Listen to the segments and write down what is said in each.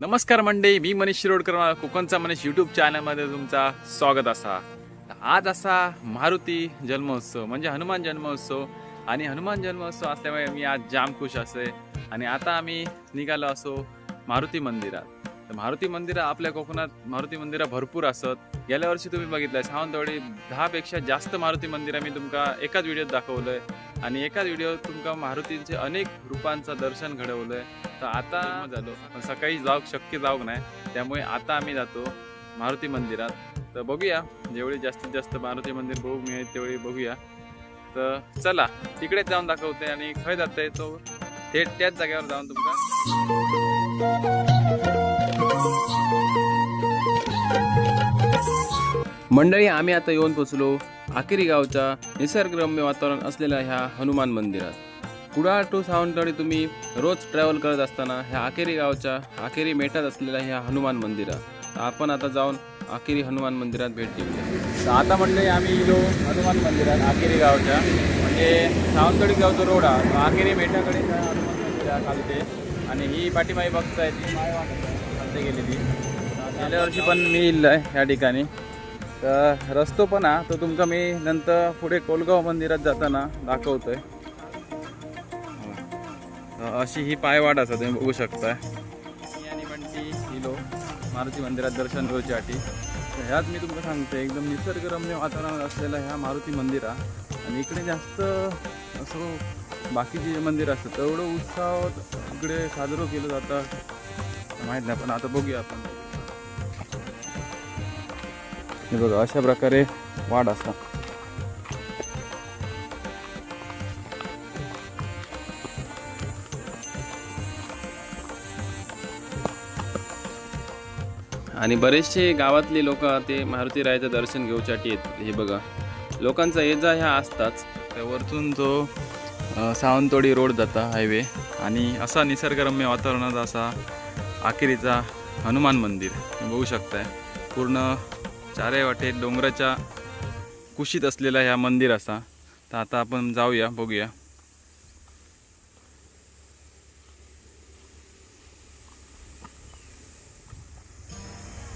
नमस्कार मंडळी मी मनीष शिरोडकर कोकणचा मनीष युट्यूब चॅनलमध्ये तुमचा स्वागत असा. आज असा मारुती जन्मोत्सव म्हणजे हनुमान जन्मोत्सव आणि हनुमान जन्मोत्सव असल्यामुळे मी आज जाम खुश असे आणि आता आम्ही निघालो असो मारुती मंदिरात. तर मारुती मंदिरं आपल्या कोकणात मारुती मंदिरं भरपूर असत गेल्या वर्षी तुम्ही बघितलं सावंतवाडी दहापेक्षा जास्त मारुती मंदिरं मी तुमका एकाच व्हिडिओत दाखवलंय. आणि एकाच व्हिडिओत तुमका मारुतींचे अनेक रूपांचं दर्शन घडवलंय. तर आता झालो पण सकाळी जाऊ शक्य जाऊक नाही. त्यामुळे आता आम्ही जातो मारुती मंदिरात. तर बघूया जेवढी जास्तीत जास्त मारुती मंदिर बघू मिळेल तेवढी बघूया. तर चला तिकडेच जाऊन दाखवते आणि खय जाते तो? थेट त्याच जागेवर जाऊन तुमका मंडळी आम्ही आता येऊन पोचलो आकेरी गावच्या निसर्गरम्य वातावरण असलेल्या ह्या हनुमान मंदिरात. कुडाळ टू सावंतवाडी तुम्ही रोज ट्रॅव्हल करत असताना ह्या आकेरी गावच्या आकेरी मेटात असलेल्या ह्या हनुमान मंदिरात. तर आपण आता जाऊन आकेरी हनुमान मंदिरात भेट देऊया आता मंडळी आम्ही गेलो हनुमान मंदिरात आकेरी गावच्या. म्हणजे सावंतवाडी गावचा रोड हा तो आकेरी मेटाकडे त्या हनुमान मंदिरात चालते आणि ही पाठीमाई बघताय ती माय वाटत गेलेली. गेल्या वर्षी पण मी इल्लय ह्या ठिकाणी. तर रस्तो पण हा तो तुमका मी नंतर पुढे कोलगाव मंदिरात जाताना दाखवतोय. अशी ही पायवाट असा तुम्ही बघू शकता आणि म्हणती हिलो मारुती मंदिरात दर्शन घेऊच्यासाठी तर ह्यात मी तुमका सांगते एकदम निसर्गरम्य वातावरण असलेलं ह्या मारुती मंदिरा आणि इकडे जास्त असं बाकीचे जे मंदिर असतं तेवढं उत्साह इकडे साजरं केलं जातं. माहीत नाही पण आता बघूया आपण. हे बघा अशा प्रकारे वाढ असा आणि बरेचसे गावातले लोक ते मारुती रायाचं दर्शन घेऊसाठी येत हे बघा. लोकांचा ये जा ह्या असताच. त्या वरतून जो सावंतवाडी रोड जाता हायवे. आणि असा निसर्गरम्य वातावरणात असा अखेरीचा हनुमान मंदिर. बघू शकताय. पूर्ण चारे वाटे डोंगराच्या कुशीत असलेला ह्या मंदिर असा. तर आता आपण जाऊया बघूया.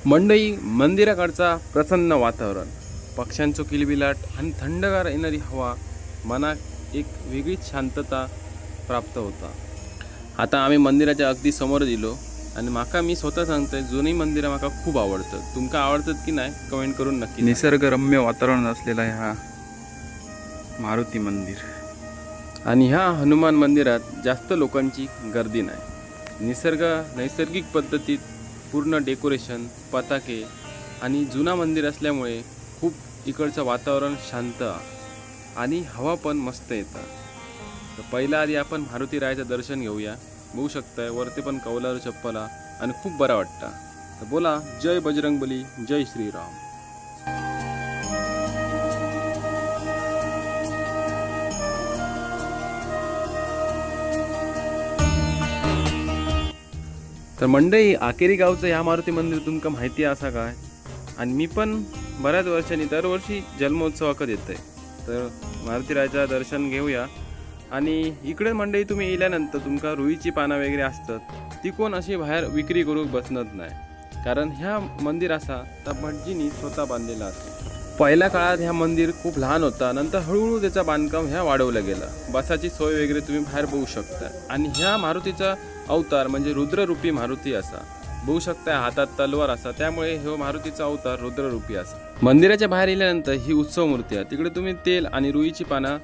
मंडई मंदिराकडचा प्रसन्न वातावरण. पक्ष्यांचं किलबिलाट आणि थंडगार येणारी हवा मनात एक वेगळीच शांतता प्राप्त होता. आता आम्ही मंदिराच्या अगदी समोर दिलो आणि माका मी स्वतः सांगतोय जुनी मंदिरं माका खूप आवडतात. तुमका आवडतात की नाही कमेंट करून नक्की निसर्गरम्य वातावरण असलेला ह्या मारुती मंदिर. आणि ह्या हनुमान मंदिरात जास्त लोकांची गर्दी नाही. निसर्ग नैसर्गिक पद्धतीत पूर्ण डेकोरेशन पताके आणि जुना मंदिर असल्यामुळे खूप इकडचं वातावरण शांत आणि हवा पण मस्त येतं. तर पहिला आधी आपण मारुती रायाचं दर्शन घेऊया. बघू शकताय वरती पण कौलारू चप्पला आणि खूप बरा वाटता. तर बोला जय बजरंगबली जय श्रीराम. तर मंडई आकेरी गावचं ह्या मारुती मंदिर तुमका माहिती असा काय? आणि मी पण बऱ्याच वर्षांनी दरवर्षी जन्मोत्सवाकत येतंय. तर मारुती दर्शन घेऊया. आणि इकडे मंडई तुम्ही येल्यानंतर तुमका रुईची पानं वगैरे असतात ती कोण अशी बाहेर विक्री करूक बसनत नाही. कारण ह्या मंदिर असा त्या भटजींनी स्वतः बांधलेला असतो पहिल्या काळात ह्या मंदिर खूप लहान होता नंतर हळूहळू त्याचं बांधकाम ह्या वाढवलं गेलं. बसाची सोय वगैरे तुम्ही बाहेर बघू शकता. आणि ह्या मारुतीचा अवतार म्हणजे रुद्ररूपी मारुती असा. बघू शकता हातात तलवार असा त्यामुळे हे मारुतीचा अवतार रुद्ररूपी असा. मंदिराच्या बाहेर येल्यानंतर ही उत्सव मूर्ती आहे. तिकडे तुम्ही तेल आणि रुईची पानं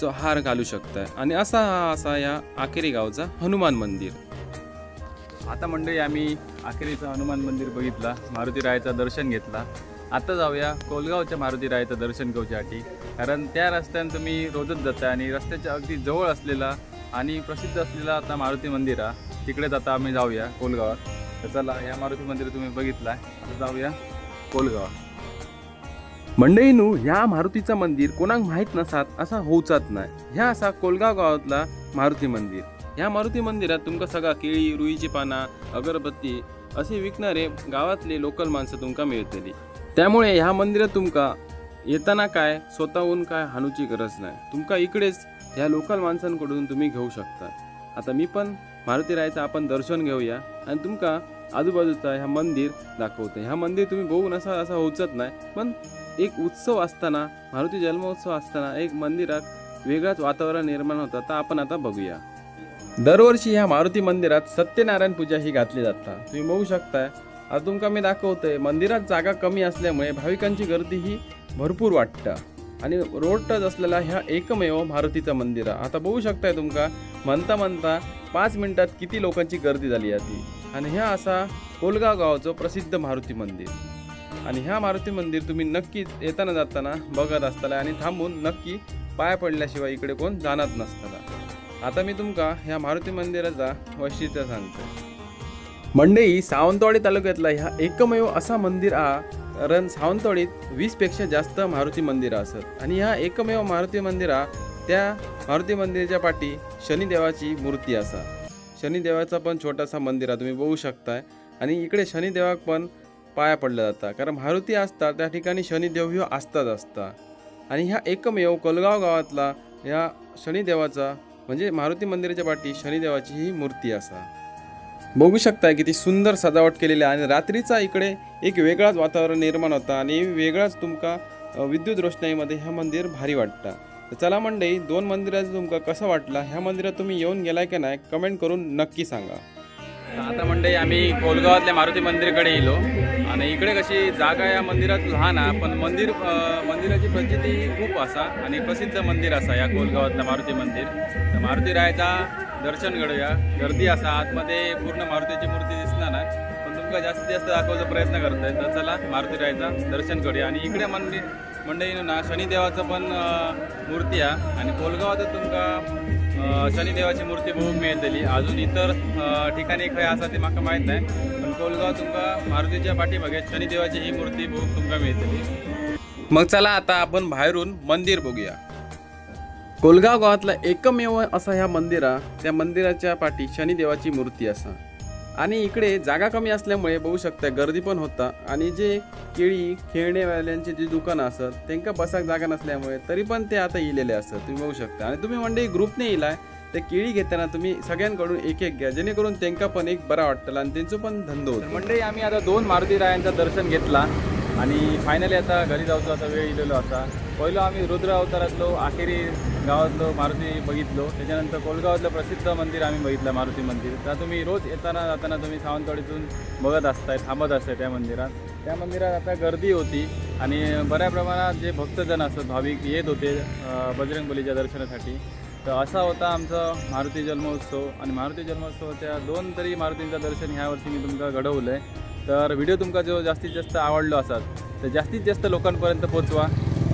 जो हार घालू शकताय. आणि असा हा असा या आखेरी गावचा हनुमान मंदिर. आता मंडळी आम्ही आखेरीचं हनुमान मंदिर बघितला मारुती रायाचं दर्शन घेतला. आता जाऊया कोलगावच्या मारुती रायाचं दर्शन घेऊच्यासाठी. कारण त्या रस्त्यानं तुम्ही रोजच जाता आणि रस्त्याच्या अगदी जवळ असलेला आणि प्रसिद्ध असलेला आता मारुती मंदिर आहे तिकडेच आता आम्ही जाऊया कोलगावात. तर चला या मारुती मंदिर तुम्ही बघितला आता जाऊया कोलगावात. मंडईनू ह्या मारुतीचं मंदिर कोणाक माहीत नसात असा होऊचाच नाही ह्या असा कोलगाव गावातला मारुती मंदिर. ह्या मारुती मंदिरात तुमका सगळा केळी रुईची पाना अगरबत्ती असे विकणारे गावातले लोकल माणसं तुमका मिळतली. त्यामुळे ह्या मंदिरात तुमका येताना काय स्वतःहून काय हाणूची गरज नाही तुमका इकडेच ह्या लोकल माणसांकडून तुम्ही घेऊ शकता. आता मी पण मारुती रायचं आपण दर्शन घेऊया आणि तुमका आजूबाजूचा ह्या मंदिर दाखवते. ह्या मंदिर तुम्ही बघून असा असा होचत नाही पण एक उत्सव असताना मारुती जन्मोत्सव असताना एक मंदिरात वेगळाच वातावरण निर्माण होतं. तर आपण आता बघूया. दरवर्षी ह्या मारुती मंदिरात सत्यनारायण पूजा ही घातली जाता. तुम्ही बघू शकताय. आता तुमका मी दाखवतोय मंदिरात जागा कमी असल्यामुळे भाविकांची गर्दी ही भरपूर वाटतं. आणि रोड टच असलेला ह्या एकमेव मारुतीचं मंदिर. आता बघू शकताय तुमका म्हणता म्हणता पाच मिनिटात किती लोकांची गर्दी झाली आहे ती आणि ह्या असा कोलगाव गावाचं प्रसिद्ध मारुती मंदिर. आणि ह्या मारुती मंदिर तुम्ही नक्कीच येताना जाताना बघत असताना आणि थांबून नक्की पाय पडल्याशिवाय इकडे कोण जाणत नसताना आता मी तुमका ह्या मारुती मंदिराचा वैशिष्ट्य सांगतो. मंडई सावंतवाडी तालुक्यातला ह्या एकमेव असा मंदिर आ कारण सावंतवाडीत वीसपेक्षा जास्त मारुती मंदिरं असत. आणि ह्या एकमेव मारुती मंदिरा त्या मारुती मंदिराच्या पाठी शनिदेवाची मूर्ती असा. शनिदेवाचा पण छोटासा मंदिर आहे तुम्ही बघू शकताय. आणि इकडे शनिदेवाक पण पाया पडल्या जातात. कारण मारुती असता त्या ठिकाणी शनिदेव ह्यो असताच असता आणि ह्या एकमेव कोलगाव गावातला ह्या शनिदेवाचा म्हणजे मारुती मंदिराच्या पाठी शनिदेवाची ही मूर्ती असा. बघू शकताय किती सुंदर सजावट केलेली आहे. आणि रात्रीचा इकडे एक वेगळाच वातावरण निर्माण होता आणि वेगळाच तुमका विद्युत रोषणाईमध्ये हे मंदिर भारी वाटतं. तर चला मंडई दोन मंदिराचं तुमका कसं वाटलं? ह्या मंदिरात तुम्ही येऊन गेलाय की नाही? कमेंट करून नक्की सांगा. आता म्हणजे आम्ही कोलगावातल्या मारुती मंदिरकडे येलो. आणि इकडे कशी जागा या मंदिरात लहान आहे पण मंदिर मंदिराची प्रचिती खूप असा आणि प्रसिद्ध मंदिर असा या कोलगावातलं मारुती मंदिर. तर मारुती रायचा दर्शन घडूया. गर्दी असा आतमध्ये पूर्ण मारुतीची मूर्ती दिसणार ना पण तुमका जास्तीत जास्त दाखवायचा प्रयत्न करतोय. तर चला मारुती रायचा दर्शन करूया. आणि इकडे मंदिर मंडळी ना शनिदेवाचं पण मूर्ती आहे. आणि कोलगावात तुमका शनिदेवाची मूर्ती बघूक मिळतली अजून इतर ठिकाणी खंय असा ते म्हाका माहीत नाही. पण कोलगाव तुमका मारुतीच्या पाठीमागे शनिदेवाची ही मूर्ती बघूक तुमका मिळतली मग चला आता आपण बाहेरून मंदिर बघूया. कोलगाव गावातला एकमेव असा ह्या मंदिरा त्या मंदिराच्या पाठी शनिदेवाची मूर्ती असा. आणि इकडे जागा कमी असल्यामुळे बघू शकता गर्दी पण होता. आणि जे केळी खेळणेवाल्यांचे जे दुकानं असत त्यांना बसाक जागा नसल्यामुळे तरी पण ते आता इलेले असतात तुम्ही बघू शकता. आणि तुम्ही म्हणजे ग्रुपने इलाय ते केळी घेताना तुम्ही सगळ्यांकडून एक एक घ्या जेणेकरून त्यांना पण एक बरा वाटतं आणि त्यांचं पण धंदो होतो. मंडळी आम्ही आता दोन मारुती रायांचं दर्शन घेतला आणि फायनली आता घरी जाऊचो आता वेळ इलेलो असा पहिलं आम्ही रुद्र अवतारातलो अखेरी गावातलो मारुती बघितलो. त्याच्यानंतर कोलगावातलं प्रसिद्ध मंदिर आम्ही बघितलं मारुती मंदिर. तर तुम्ही रोज येताना जाताना तुम्ही सावंतवाडीतून बघत असताय थांबत असताय त्या मंदिरात. त्या मंदिरात आता गर्दी होती आणि बऱ्या प्रमाणात जे भक्तजण असतात भाविक येत होते बजरंगबलीच्या दर्शनासाठी. तर असा होता आमचा मारुती जन्मोत्सव आणि मारुती जन्मोत्सवाच्या दोन तरी मारुतींचं दर्शन ह्या वर्षी मी तुमका घडवलं आहे तर व्हिडिओ तुमका जो जास्तीत जास्त आवडलो असाल तर जास्तीत जास्त लोकांपर्यंत पोचवा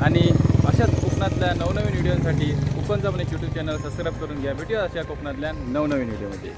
आणि अशाच कोकणातल्या नवनवीन व्हिडिओसाठी कोकणचं पण यूट्यूब चॅनल सबस्क्राईब करून घ्या. भेटूया अशा कोकणातल्या नवनवीन व्हिडिओमध्ये.